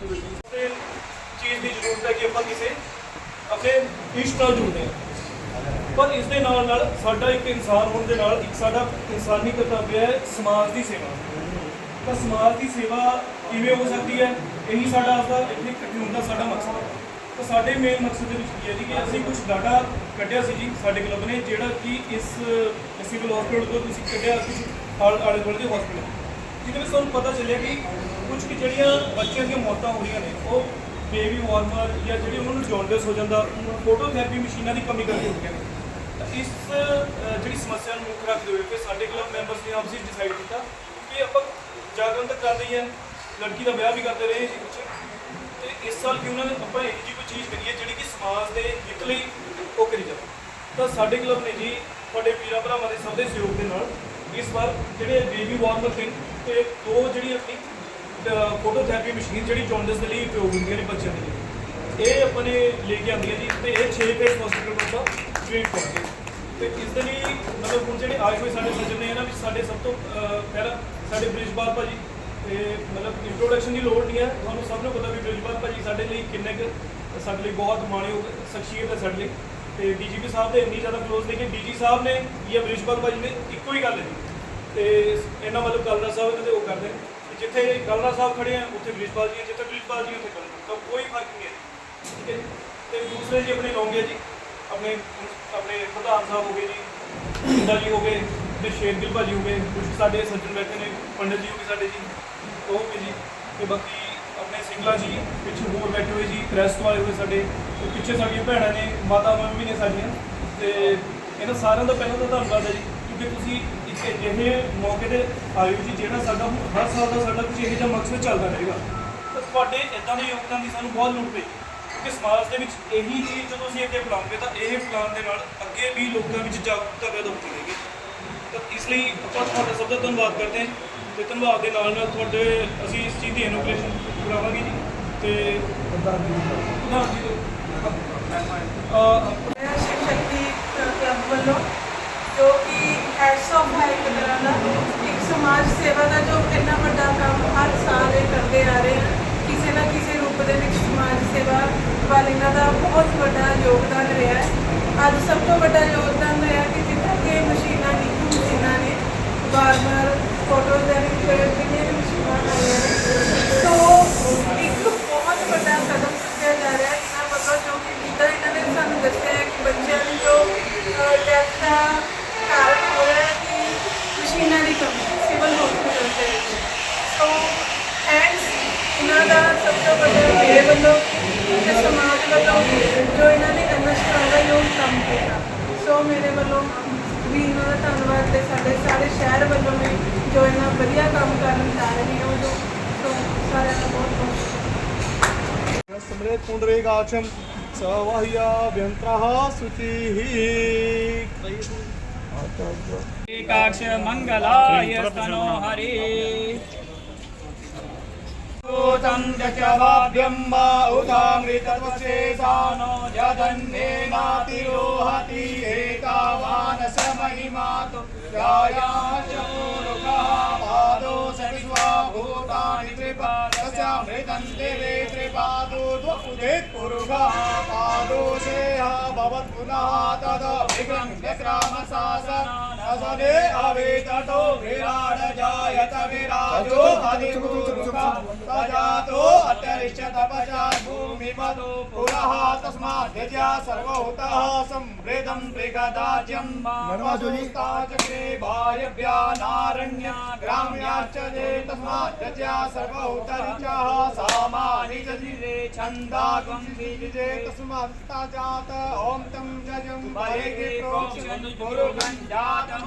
ਚੀਜ਼ ਦੀ ਜ਼ਰੂਰਤ ਹੈ ਕਿ ਆਪਾਂ ਕਿਸੇ ਆਪਣੇ ਇਸ਼ਟ ਨਾਲ ਜੁੜਦੇ ਹਾਂ। ਪਰ ਇਸ ਦੇ ਨਾਲ ਨਾਲ ਸਾਡਾ ਇੱਕ ਇਨਸਾਨ ਹੋਣ ਦੇ ਨਾਲ ਇੱਕ ਸਾਡਾ ਇਨਸਾਨੀ ਕਰਤੱਵ ਹੈ ਸਮਾਜ ਦੀ ਸੇਵਾ। ਤਾਂ ਸਮਾਜ ਦੀ ਸੇਵਾ ਕਿਵੇਂ ਹੋ ਸਕਦੀ ਹੈ? ਇਹੀ ਸਾਡਾ ਅੱਜ ਇੱਥੇ ਇਕੱਠੇ ਹੋਣ ਦਾ ਸਾਡਾ ਮਕਸਦ ਹੈ। ਤਾਂ ਸਾਡੇ ਮੇਨ ਮਕਸਦ ਦੇ ਵਿੱਚ ਕੀ ਹੈ ਜੀ ਕਿ ਅਸੀਂ ਕੁਝ ਡਾਟਾ ਕੱਢਿਆ ਸੀ ਜੀ ਸਾਡੇ ਕਲੱਬ ਨੇ, ਜਿਹੜਾ ਕਿ ਇਸ ਸਿਵਲ ਹਸਪੀਟਲ ਤੋਂ ਤੁਸੀਂ ਕੱਢਿਆ ਕੁਝ ਆਲੇ ਆਲੇ ਦੁਆਲੇ ਦੇ ਹਸਪੀਟਲ ਜਿਹਦੇ ਵਿੱਚ ਤੁਹਾਨੂੰ ਪਤਾ ਚੱਲਿਆ ਕਿ ਕੁਝ ਕਿ ਜਿਹੜੀਆਂ ਬੱਚਿਆਂ ਦੀਆਂ ਮੌਤਾਂ ਹੋ ਰਹੀਆਂ ਨੇ, ਉਹ ਬੇਬੀ ਵਾਰਮਰ ਜਾਂ ਜਿਹੜੀ ਉਹਨਾਂ ਨੂੰ ਜੌਂਡਿਸ ਹੋ ਜਾਂਦਾ ਫੋਟੋਥੈਰੇਪੀ ਮਸ਼ੀਨਾਂ ਦੀ ਕਮੀ ਕਰਕੇ ਹੋ ਰਹੀਆਂ ਨੇ। ਤਾਂ ਇਸ ਜਿਹੜੀ ਸਮੱਸਿਆ ਨੂੰ ਮੁੱਖ ਰੱਖਦੇ ਹੋਏ ਫਿਰ ਸਾਡੇ ਕਲੱਬ ਮੈਂਬਰਸ ਨੇ ਆਪਸੀ ਡਿਸਾਈਡ ਕੀਤਾ ਕਿ ਆਪਾਂ ਜਾਗਰਣ ਤਾਂ ਕਰ ਰਹੀ ਹੈ ਲੜਕੀ ਦਾ ਵਿਆਹ ਵੀ ਕਰਦੇ ਰਹੇ ਜੀ ਕੁਛ ਤੇ ਇਸ ਸਾਲ ਕਿ ਉਹਨਾਂ ਨੇ ਆਪਾਂ ਇਹੋ ਜਿਹੀ ਕੋਈ ਚੀਜ਼ ਕਰੀਏ ਜਿਹੜੀ ਕਿ ਸਮਾਜ ਦੇ ਹਿੱਤ ਲਈ ਉਹ ਕਰੀ ਜਾਵੇ। ਤਾਂ ਸਾਡੇ ਕਲੱਬ ਨੇ ਜੀ, ਤੁਹਾਡੇ ਵੀਰਾਂ ਭਰਾਵਾਂ ਦੇ ਸਭ ਦੇ ਸਹਿਯੋਗ ਦੇ ਨਾਲ ਇਸ ਵਾਰ ਜਿਹੜੇ ਬੇਬੀ ਵਾਰਮਰ ਤਿੰਨ ਤੇ ਦੋ ਜਿਹੜੀ ਆਪਣੀ ਫੋਟੋਥੈਰੇਪੀ ਮਸ਼ੀਨ ਜਿਹੜੀ ਜੌਂਡਿਸ ਦੇ ਲਈ ਉਪਯੋਗ ਹੁੰਦੀਆਂ ਨੇ ਬੱਚਿਆਂ ਦੇ ਲਈ। ਇਹ ਆਪਾਂ ਨੇ ਲੈ ਕੇ ਆਂਦੀਆਂ ਜੀ ਤੇ ਇਹ 6 ਫੇਸ ਹਸਪੀਟਲ ਤੋਂ ਆਪਾਂ ਟ੍ਰੀਟ ਕਰਾਂਗੇ ਤੇ ਇਸ ਦੇ ਲਈ ਮਤਲਬ ਹੁਣ ਜਿਹੜੇ ਆਏ ਹੋਏ ਸਾਡੇ ਸੱਜਣ ਨੇ ਇਹਨਾਂ ਵਿੱਚ ਸਾਡੇ ਸਭ ਤੋਂ ਅਹ, ਪਹਿਲਾਂ ਸਾਡੇ ਬ੍ਰਿਜਪਾਲ ਭਾਜੀ ਤੇ ਮਤਲਬ ਇੰਟਰੋਡਕਸ਼ਨ ਦੀ ਲੋੜ ਨਹੀਂ ਹੈ। ਤੁਹਾਨੂੰ ਸਭ ਨੂੰ ਪਤਾ ਵੀ ਬ੍ਰਿਜਪਾਲ ਭਾਜੀ ਸਾਡੇ ਲਈ ਕਿੰਨੇ ਕੁ ਸਾਡੇ ਲਈ ਬਹੁਤ ਮਾਣਯੋਗ ਸ਼ਖਸੀਅਤ ਹੈ ਸਾਡੇ ਲਈ। ਤੇ ਡੀਜੀਪੀ ਸਾਹਿਬ ਦੇ ਇੰਨੀ ਜ਼ਿਆਦਾ ਕਲੋਜ਼ ਨੇ ਕਿ ਡੀਜੀ ਸਾਹਿਬ ਨੇ ਜਾਂ ਬ੍ਰਿਜਪਾਲ ਭਾਜੀ ਨੇ ਇੱਕੋ ਹੀ ਗੱਲ ਹੈ ਜੀ। ਤੇ ਇਹਨਾਂ ਮਤਲਬ ਕਲਰਾ ਸਾਹਿਬ ਇਹਨਾਂ ਦੇ ਉਹ ਕਰਦੇ ਨੇ। ਜਿੱਥੇ ਕਲਰਾ ਸਾਹਿਬ ਖੜੇ ਆ ਉੱਥੇ ਬ੍ਰਿਜਪਾਲ ਜੀ ਹੈ, ਜਿੱਥੇ ਬ੍ਰਿਜਪਾਲ ਜੀ ਉੱਥੇ ਕਲਰਾ ਤਾਂ ਕੋਈ ਫ਼ਰਕ ਨਹੀਂ ਹੈ। ਠੀਕ ਹੈ ਜੀ? ਤੇ ਦੂਸਰੇ ਜੀ ਆਪਣੇ ਲੌਂਗੇ ਜੀ। ਆਪਣੇ ਆਪਣੇ ਪ੍ਰਧਾਨ ਸਾਹਿਬ ਹੋ ਗਏ ਜੀ ਜਿੰਦਾ ਜੀ ਹੋ ਗਏ ਤੇ ਸ਼ੇਰਗਿਲ ਭਾਜੀ ਹੋ ਗਏ ਕੁਝ ਸਾਡੇ ਸੱਜਣ ਬੈਠੇ ਨੇ ਪੰਡਤ ਜੀ ਹੋ ਗਏ ਸਾਡੇ ਜੀ ਉਹ ਹੋ ਗਏ ਜੀ। ਤੇ ਬਾਕੀ ਆਪਣੇ ਸਿੰਗਲਾ ਜੀ ਪਿੱਛੇ ਹੋਰ ਬੈਠੇ ਹੋਏ ਜੀ ਰੈਸਟ ਵਾਲੇ ਹੋਏ ਸਾਡੇ ਤੇ ਪਿੱਛੇ ਸਾਡੀਆਂ ਭੈਣਾਂ ਨੇ ਮਾਤਾ ਮੰਮੀ ਨੇ ਸਾਡੀਆਂ। ਤੇ ਇਹਨਾਂ ਸਾਰਿਆਂ ਦਾ ਪਹਿਲਾਂ ਤਾਂ ਧੰਨਵਾਦ ਹੈ ਜੀ ਕਿਉਂਕਿ ਤੁਸੀਂ ਅਜਿਹੇ ਮੌਕੇ ਤੇ ਹੋ ਜੀ ਜਿਹੜਾ ਸਾਡਾ ਹੁਣ ਹਰ ਸਾਲ ਦਾ ਸਾਡਾ ਕੁਝ ਇਹੋ ਜਿਹਾ ਮਕਸਦ ਚੱਲਦਾ ਰਹੇਗਾ। ਤਾਂ ਤੁਹਾਡੇ ਇਦਾਂ ਦੇ ਯੋਗਦਾਨ ਦੀ ਸਾਨੂੰ ਬਹੁਤ ਲੋੜ ਪਈ ਕਿਉਂਕਿ ਸਮਾਜ ਦੇ ਵਿੱਚ ਇਹੀ ਚੀਜ਼ ਜਦੋਂ ਅਸੀਂ ਅੱਗੇ ਫੈਲਾਉਂਗੇ ਤਾਂ ਇਹ ਫੈਲਾਉਣ ਦੇ ਨਾਲ ਅੱਗੇ ਵੀ ਲੋਕਾਂ ਵਿੱਚ ਜਾਗਰੂਕਤਾ ਪੈਦਾ ਹੁੰਦੀ ਰਹੇਗੀ। ਤਾਂ ਇਸ ਲਈ ਆਪਾਂ ਤੁਹਾਡਾ ਸਭ ਦਾ ਧੰਨਵਾਦ ਕਰਦੇ ਹਾਂ ਤੇ ਧੰਨਵਾਦ ਦੇ ਨਾਲ ਨਾਲ ਤੁਹਾਡੇ ਅਸੀਂ ਇਸ ਚੀਜ਼ ਦੀ ਇਨੋਗ੍ਰੇਸ਼ਨ ਕਰਾਵਾਂਗੇ ਜੀ। ਤੇ ਪ੍ਰਧਾਨ ਜੀ। ਦੇ ਅਹ ਮੇਰਾ ਸ਼ਿਵ ਸ਼ਕਤੀ ਕਲੱਬ ਵੱਲੋਂ ਜੋ ਕਿ ਹੈਡਸ ਆਫ ਹੈ ਇੱਕ ਤਰ੍ਹਾਂ ਦਾ ਇੱਕ ਸਮਾਜ ਸੇਵਾ ਦਾ ਜੋ ਇੰਨਾ ਵੱਡਾ ਕੰਮ ਹਰ ਸਾਲ ਇਹ ਕਰਦੇ ਆ ਰਹੇ ਹਨ, ਕਿਸੇ ਨਾ ਕਿਸੇ ਰੂਪ ਦੇ ਵਿੱਚ ਸਮਾਜ ਸੇਵਾ ਵੱਲ ਇਹਨਾਂ ਦਾ ਬਹੁਤ ਵੱਡਾ ਯੋਗਦਾਨ ਰਿਹਾ ਹੈ। ਅੱਜ ਸਭ ਤੋਂ ਵੱਡਾ ਯੋਗਦਾਨ ਰਿਹਾ ਕਿ ਜਿੱਦਾਂ ਕਿ ਮਸ਼ੀਨਾਂ ਦੀ ਮਸ਼ੀਨਾਂ ਨੇ ਬਾਰਬਰ ਫੋਟੋਗ੍ਰਾਫੀ ਕਿੰਨੀਆਂ ਵੀ ਮਸ਼ੀਨਾਂ ਆਈਆਂ ਨੇ ਸੋ ਇੱਕ ਬਹੁਤ ਵੱਡਾ ਕਦਮ ਚੁੱਕਿਆ ਜਾ ਰਿਹਾ ਹੈ ਇਹਨਾਂ ਵੱਲੋਂ ਜੋ ਕਿ ਜਿੱਦਾਂ ਇਹਨਾਂ ਨੇ ਸਾਨੂੰ ਦੱਸਿਆ ਹੈ ਕਿ ਬੱਚਿਆਂ ਦੀ ਜੋ ਡੈਥ ਦਾ ਕਾਰਨ ਹੋ ਰਿਹਾ ਹੈ ਕਿ ਮਸ਼ੀਨਾਂ ਦੀ ਕਮੀ ਸਿਵਲ ਹਸਪੀਟਲ ਦੇ ਵਿੱਚ ਸੋ ਥੈਂਕਸ ਇਹਨਾਂ ਦਾ ਸਭ ਤੋਂ ਵੱਡਾ ਮੇਰੇ ਵੱਲੋਂ ਤੇ ਸਮਾਜ ਵੱਲੋਂ ਜੋ ਇਹਨਾਂ ਨੇ ਕਰਨਾ ਚਾਹੁੰਦਾ ਯੋਗ ਕੰਮ ਕੀਤਾ। ਸੋ ਮੇਰੇ ਵੱਲੋਂ ਵੀ ਇਹਨਾਂ ਦਾ ਧੰਨਵਾਦ ਤੇ ਸਾਡੇ ਸਾਰੇ ਸ਼ਹਿਰ ਵੱਲੋਂ ਵੀ ਜੋ ਇਹਨਾਂ ਵਧੀਆ ਕੰਮ ਕਰਨ ਜਾ ਰਹੇ ਹੋ ਜੋ ਸੋ ਸਾਰਿਆਂ ਦਾ ਬਹੁਤ ਬਹੁਤ ਸਮਰੇ ਪੁੰਡਰੇਗਾਚਮ ਸਵਾਹਿਆ ਵਿਅੰਤਰਾ ਸੁਚੀ ਕਾਕਸ਼ ਮੰਗਲਾਯ ਸਨੋ ਹਰੇ। हरि भूतं दशवाभ्यं मा उदामृतवशेषानो जगन्नेनातिरोहति एतावानसमहिमातु जायाचोरुकः पादो सविश्वा भूतानि कृपा तस्यामृतं देवे त्रिपादोर्ध्वपुदेत् पुरुषः पादोषेह भवत् पुनः तद ਅਸਨੇ ਆਵੇ ਤਟੋ ਵਿਰਾੜ ਜਾਇ ਤਵਿਰਾਜੋ ਆਦਿ ਪੂਰਵਾ ਤਜਾਤੋ ਅਟਰਿਸ਼ਤ ਤਪਜਾ ਭੂਮि ਮਦੋ ਪੁਰਹਾ ਤਸਮਾ ਦੇਜਾ ਸਰਵ ਹੋਤਾ ਸਮ੍ਰਿਦੰ ਪ੍ਰਿਗਦਾਜਮ ਮਨਵਾਜੋ ਜੀ ਤਾਜ ਕੇ ਭਾਇ ਵਿਆਨਾਰਣ્ય ग्राम्याश्चरे तस्माद्यजया सर्वहुतरिचः सामानिजजिरे छन्दागुंजे तस्मात्ता जात ॐ तं जजं वरेगे प्रोक्षन् गुरुगञ्जातमकृतेन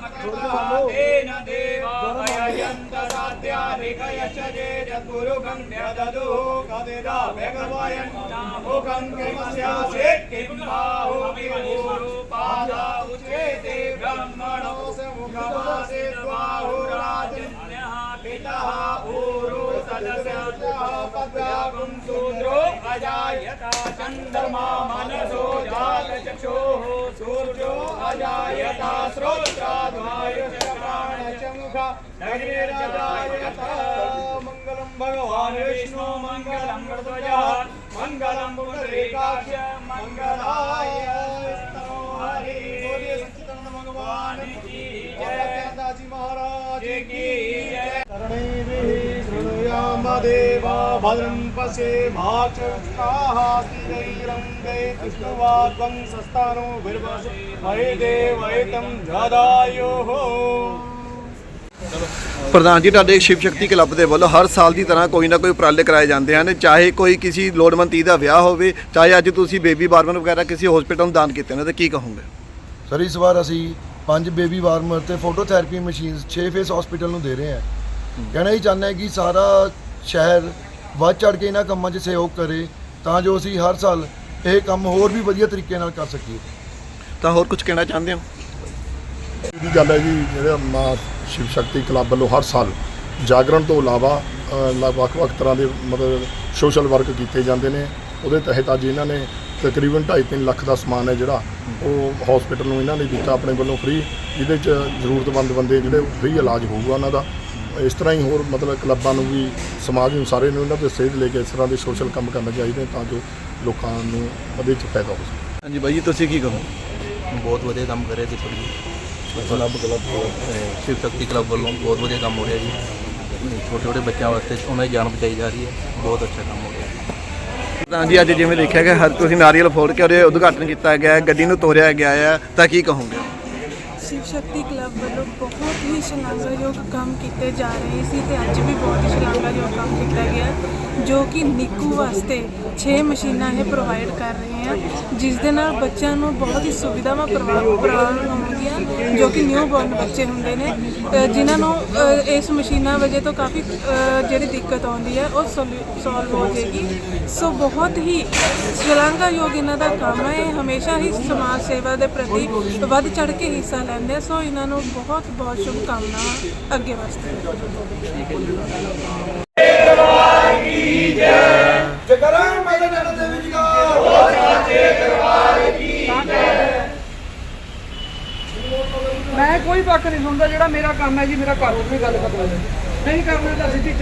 देवायन्त साध्या ऋगयशजे जद्गुरुगं न्यददु कदिदा भगवयन् मुखं किमस्यासे किं बाहुभिरूपादा उचेते ब्रह्म अजायता चन्द्रमा मनसो जातचक्षोः सूर्यो अजायता श्रोत्राद्वायुषप्राणचमुखा नगिरजायता मङ्गलं भगवान् विष्णु मङ्गलं मृतजा मङ्गलं पुनरेकाक्ष मङ्गलाय हरि भगवान् की जय दादाजी महाराज शृणुयाम देवा भद्रं पश्येमाक्षाः स्थिरैरङ्गे कृष्णवाग्वं सस्तानो बिर्वस महे देवैतं जदायुः ਪ੍ਰਧਾਨ ਜੀ ਤੁਹਾਡੇ ਸ਼ਿਵ ਸ਼ਕਤੀ ਕਲੱਬ ਦੇ ਵੱਲੋਂ ਹਰ ਸਾਲ ਦੀ ਤਰ੍ਹਾਂ ਕੋਈ ਨਾ ਕੋਈ ਉਪਰਾਲੇ ਕਰਾਏ ਜਾਂਦੇ ਹਨ ਚਾਹੇ ਕੋਈ ਕਿਸੇ ਲੋੜਵੰਦ ਧੀ ਦਾ ਵਿਆਹ ਹੋਵੇ ਚਾਹੇ ਅੱਜ ਤੁਸੀਂ ਬੇਬੀ ਬਾਰਬਨ ਵਗੈਰਾ ਕਿਸੇ ਹਸਪੀਟਲ ਨੂੰ ਦਾਨ ਕੀਤੇ ਨੇ ਤਾਂ ਕੀ ਕਹੋਗੇ ਸਰ ਇਸ ਵਾਰ ਅਸੀਂ ਪੰਜ ਬੇਬੀ ਵਾਰਮਰ ਤੇ ਫੋਟੋਥੈਰੇਪੀ ਮਸ਼ੀਨਸ 6 ਫੇਸ ਹਸਪੀਟਲ ਨੂੰ ਦੇ ਰਹੇ ਹਾਂ ਕਹਿਣਾ ਹੀ ਚਾਹੁੰਦੇ ਹਾਂ ਕਿ ਸਾਰਾ ਸ਼ਹਿਰ ਵੱਧ ਚੜ ਕੇ ਇਹਨਾਂ ਕੰਮਾਂ 'ਚ ਸਹਿਯੋਗ ਕਰੇ ਤਾਂ ਜੋ ਅਸੀਂ ਹਰ ਸਾਲ ਇਹ ਕੰਮ ਹੋਰ ਵੀ ਵਧੀਆ ਤਰੀਕੇ ਨਾਲ ਕਰ ਸਕੀਏ। ਤਾਂ ਹੋਰ ਕੁਝ ਕਹਿਣਾ ਚਾਹੁੰਦੇ ਹੋ? ਦੀ ਗੱਲ ਹੈ ਜੀ ਜਿਹੜਾ ਮਾਂ ਸ਼ਿਵ ਸ਼ਕਤੀ ਕਲੱਬ ਵੱਲੋਂ ਹਰ ਸਾਲ ਜਾਗਰਣ ਤੋਂ ਇਲਾਵਾ ਅ, ਵੱਖ-ਵੱਖ ਤਰ੍ਹਾਂ ਦੇ ਮਤਲਬ ਸੋਸ਼ਲ ਵਰਕ ਕੀਤੇ ਜਾਂਦੇ ਨੇ। ਉਹਦੇ ਤਹਿਤ ਅੱਜ ਇਹਨਾਂ ਨੇ ਤਕਰੀਬਨ 2.5 ਲੱਖ ਦਾ ਸਮਾਨ ਹੈ ਜਿਹੜਾ ਉਹ ਹਸਪੀਟਲ ਨੂੰ ਇਹਨਾਂ ਨੇ ਦਿੱਤਾ ਆਪਣੇ ਵੱਲੋਂ ਫ੍ਰੀ ਜਿਹਦੇ ਚ ਜ਼ਰੂਰਤਮੰਦ ਬੰਦੇ ਜਿਹੜੇ ਫ੍ਰੀ ਇਲਾਜ ਹੋਊਗਾ ਉਹਨਾਂ ਦਾ। ਇਸ ਤਰ੍ਹਾਂ ਹੀ ਹੋਰ ਮਤਲਬ ਕਲੱਬਾਂ ਨੂੰ ਵੀ ਸਮਾਜ ਨੂੰ ਸਾਰੇ ਨੂੰ ਇਹਨਾਂ ਦੇ ਸੇਧ ਲੈ ਕੇ ਇਸ ਤਰ੍ਹਾਂ ਦੇ ਸੋਸ਼ਲ ਕੰਮ ਕਰਨੇ ਚਾਹੀਦੇ ਤਾਂ ਜੋ ਲੋਕਾਂ ਨੂੰ ਉਹਦੇ ਚ ਫਾਇਦਾ ਹੋ ਸਕੇ। ਹਾਂਜੀ ਬਾਈ ਜੀ ਤੁਸੀਂ ਕੀ ਕਹੋ ਬਹੁਤ ਵਧੀਆ ਕੰਮ ਕਰਿਆ Deepak ji. Club club Shiv Shakti club ਵੱਲੋਂ ਬਹੁਤ ਵਧੀਆ ਕੰਮ ਹੋ ਰਿਹਾ ਜੀ। ਛੋਟੇ ਛੋਟੇ ਬੱਚਿਆਂ ਵਾਸਤੇ ਉਹਨਾਂ ਦੀ ਜਾਨ ਬਚਾਈ ਜਾ ਰਹੀ ਹੈ। ਬਹੁਤ ਅੱਛਾ ਕੰਮ ਹੋ ਰਿਹਾ। ਪ੍ਰਧਾਨ ਜੀ ਅੱਜ ਜਿਵੇਂ ਦੇਖਿਆ ਗਿਆ ਹਰ ਤੁਸੀਂ ਨਾਰੀਅਲ ਫੋੜ ਕੇ ਉਹਦੇ ਉਦਘਾਟਨ ਕੀਤਾ ਗਿਆ ਹੈ ਗੱਡੀ ਨੂੰ ਤੋਰਿਆ ਗਿਆ ਹੈ ਤਾਂ ਕੀ ਕਹੋਗੇ? ਸ਼ਿਵ ਸ਼ਕਤੀ ਕਲੱਬ ਵੱਲੋਂ ਬਹੁਤ ਹੀ ਸ਼ਲਾਘਾਯੋਗ ਕੰਮ ਕੀਤੇ ਜਾ ਰਹੇ ਸੀ ਤੇ ਅੱਜ ਵੀ ਬਹੁਤ ਹੀ ਸ਼ਲਾਘਾਯੋਗ ਕੰਮ ਕੀਤਾ ਗਿਆ ਜੋ ਕਿ ਨਿੱਕੂ ਵਾਸਤੇ 6 ਮਸ਼ੀਨਾਂ ਇਹ ਪ੍ਰੋਵਾਈਡ ਕਰ ਰਹੇ ਆ ਜਿਸ ਦੇ ਨਾਲ ਬੱਚਿਆਂ ਨੂੰ ਬਹੁਤ ਹੀ ਸੁਵਿਧਾਵਾਂ ਪ੍ਰਵਾ- ਪ੍ਰਦਾਨ ਹੋਣਗੀਆਂ ਜੋ ਕਿ ਨਿਊ ਬੋਰਨ ਬੱਚੇ ਹੁੰਦੇ ਨੇ ਅ, ਜਿਨ੍ਹਾਂ ਨੂੰ ਇਸ ਮਸ਼ੀਨਾਂ ਵਜੇ ਤੋਂ ਕਾਫੀ ਜਿਹੜੀ ਦਿੱਕਤ ਆਉਂਦੀ ਹੈ ਉਹ ਸੋਲਵ ਹੋ ਜਾਏਗੀ। ਸੋ ਬਹੁਤ ਹੀ ਸ਼ਲਾਘਾਯੋਗ ਇਹਨਾਂ ਦਾ ਕੰਮ ਹੈ ਇਹ ਹਮੇਸ਼ਾ ਹੀ ਸਮਾਜ ਸੇਵਾ ਦੇ ਪ੍ਰਤੀ ਵੱਧ ਚੜ ਕੇ ਹਿੱਸਾ ਲੈਂਦੇ ਸੋ ਇਹਨਾਂ ਨੂੰ ਬਹੁਤ ਬਹੁਤ ਸ਼ੁਭ ਅੱਗੇ ਵਾਸਤੇ। ਮੈਂ ਕੋਈ ਪੱਖ ਨਹੀਂ ਸੁਣਦਾ ਜਿਹੜਾ ਮੇਰਾ ਕੰਮ ਹੈ ਜੀ, ਮੇਰਾ ਘਰ ਉੱਥੇ ਗੱਲ ਕਰਦਾ ਨਹੀਂ ਕਰਨਾ ਤਾਂ ਸਿੱਧੀ